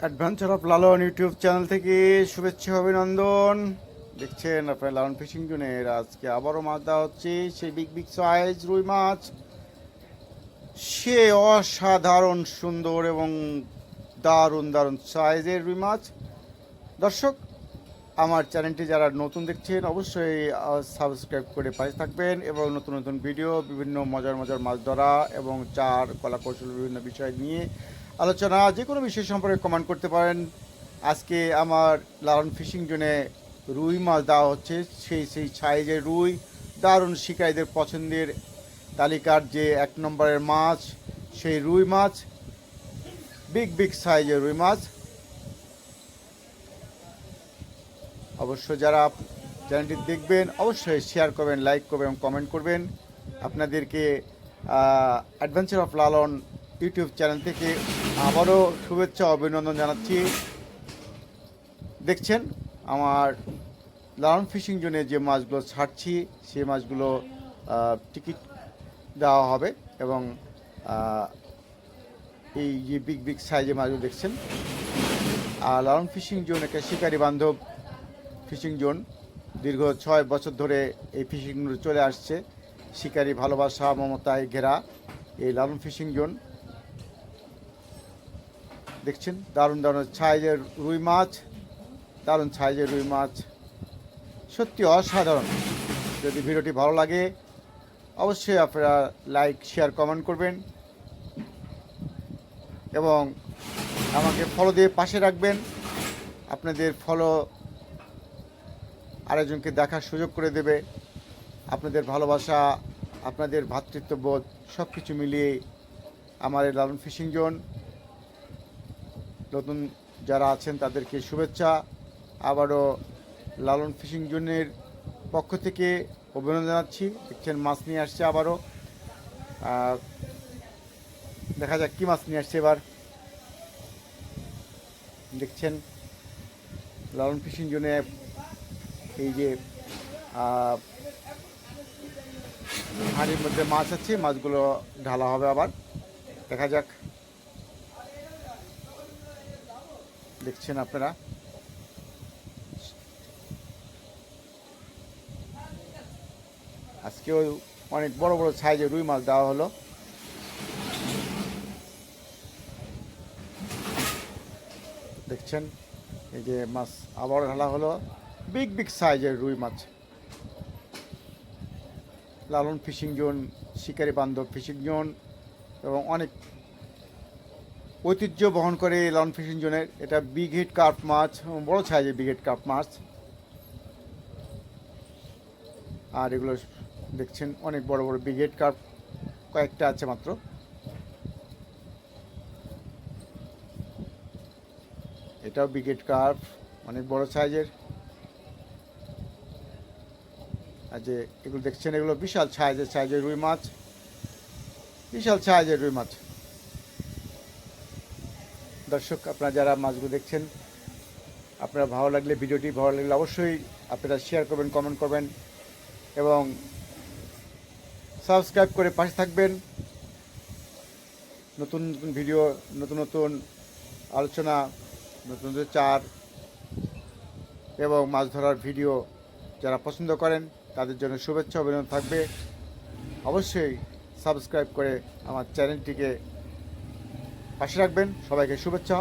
Adventure of Lalon YouTube channel থেকে শুভেচ্ছা, অভিনন্দন। দেখছেন আপনার লালন ফিশিং জোনের আজকে আবারও মাছ দেওয়া হচ্ছে সেই বিগ বিগ সাইজ রুই মাছ। সে অসাধারণ, সুন্দর এবং দারুণ দারুণ সাইজের রুই মাছ। দর্শক, আমার চ্যানেলটি যারা নতুন দেখছেন, অবশ্যই সাবস্ক্রাইব করে পাশে থাকবেন এবং নতুন নতুন ভিডিও বিভিন্ন মজার মজার মাছ ধরা এবং চার, কলা কৌশল, বিভিন্ন বিষয় নিয়ে আলোচনা, যে কোনো বিষয় সম্পর্কে কমেন্ট করতে পারেন। আজকে আমার লালন ফিশিং জোনে রুই মাছ দেওয়া হচ্ছে। সেই সেই সাইজের রুই, দারুণ শিকারীদের পছন্দের তালিকার যে এক নম্বরের মাছ, সেই রুই মাছ বিগ বিগ সাইজের রুই মাছ। অবশ্য যারা চ্যানেলটি দেখবেন, অবশ্যই শেয়ার করবেন লাইক করবেন এবং কমেন্ট করবেন। আপনাদেরকে adventure of Lalon YouTube channel থেকে আবারও শুভেচ্ছা অভিনন্দন জানাচ্ছি। দেখছেন, আমার লালন ফিশিং জোনে যে মাছগুলো ছাড়ছি, সেই মাছগুলো টিকিট দেওয়া হবে এবং এই যে বিগ বিগ সাইজের মাছগুলো দেখছেন, আর লালন ফিশিং জোন একটা শিকারী বান্ধব ফিশিং জোন, দীর্ঘ ছয় বছর ধরে এই ফিশিং চলে আসছে। শিকারী ভালোবাসা, মমতায় ঘেরা এই লালন ফিশিং জোন। দেখছেন? দারুণ দারুণ সাইজের রুই মাছ, দারুণ সাইজের রুই মাছ। সত্যি অসাধারণ। যদি ভিডিওটি ভালো লাগে, অবশ্যই আপনারা লাইক, শেয়ার, কমেন্ট করবেন। এবং আমাকে ফলো দিয়ে পাশে রাখবেন। আপনাদের ফলো আরেকজনকে দেখার সুযোগ করে দেবে। আপনাদের ভালোবাসা, আপনাদের ভ্রাতৃত্ববোধ সব কিছু মিলিয়ে আমার এই লালন ফিশিং জোন নতুন যারা আছেন তাদেরকে শুভেচ্ছা। আবারও লালন ফিশিং জোনের পক্ষ থেকে অভিনন্দন জানাচ্ছি। দেখছেন, মাছ নিয়ে আসছে আবারও। দেখা যাক কী মাছ নিয়ে আসছে এবার। দেখছেন, লালন ফিশিং জোনে এই যে হাঁড়ির মধ্যে মাছ আছে, মাছগুলো ঢালা হবে আবার। দেখা যাক। দেখছেন আপনারা? আজকেও অনেক বড় বড় সাইজের রুই মাছ দেওয়া হলো। দেখছেন? এই যে মাছ আবার ঢালা হলো। বিগ বিগ সাইজের রুই মাছ। লালন ফিশিং জোন, শিকারি বান্ধব ফিশিং জোন এবং অনেক ঐতিহ্য বহন করে এই লালন ফিশিং জোনের এটা বিগ হিট কার্প মাছ, বড় সাইজের বিগ হিট কার্প মাছ। আর এগুলো দেখছেন, অনেক বড় বড় বিগ কার্প, কয়েকটা আছে মাত্র। এটাও বিগেট কার্প, অনেক বড় সাইজের। আর যে এগুলো দেখছেন, এগুলো বিশাল সাইজের সাইজের রুই মাছ। বিশাল সাইজের রুই মাছ। দর্শক, আপনারা যারা মাছগুলো দেখছেন, আপনারা ভালো লাগলে, ভিডিওটি ভালো লাগলে অবশ্যই আপনারা শেয়ার করবেন কমেন্ট করবেন এবং সাবস্ক্রাইব করে পাশে থাকবেন। নতুন নতুন ভিডিও নতুন নতুন আলোচনা, নতুন নতুন চার এবং মাছ ধরার ভিডিও যারা পছন্দ করেন, তাদের জন্য শুভেচ্ছা, অভিনন্দন থাকবে। অবশ্যই সাবস্ক্রাইব করে আমার চ্যানেলটিকে পাশে রাখবেন। সবাইকে শুভেচ্ছা।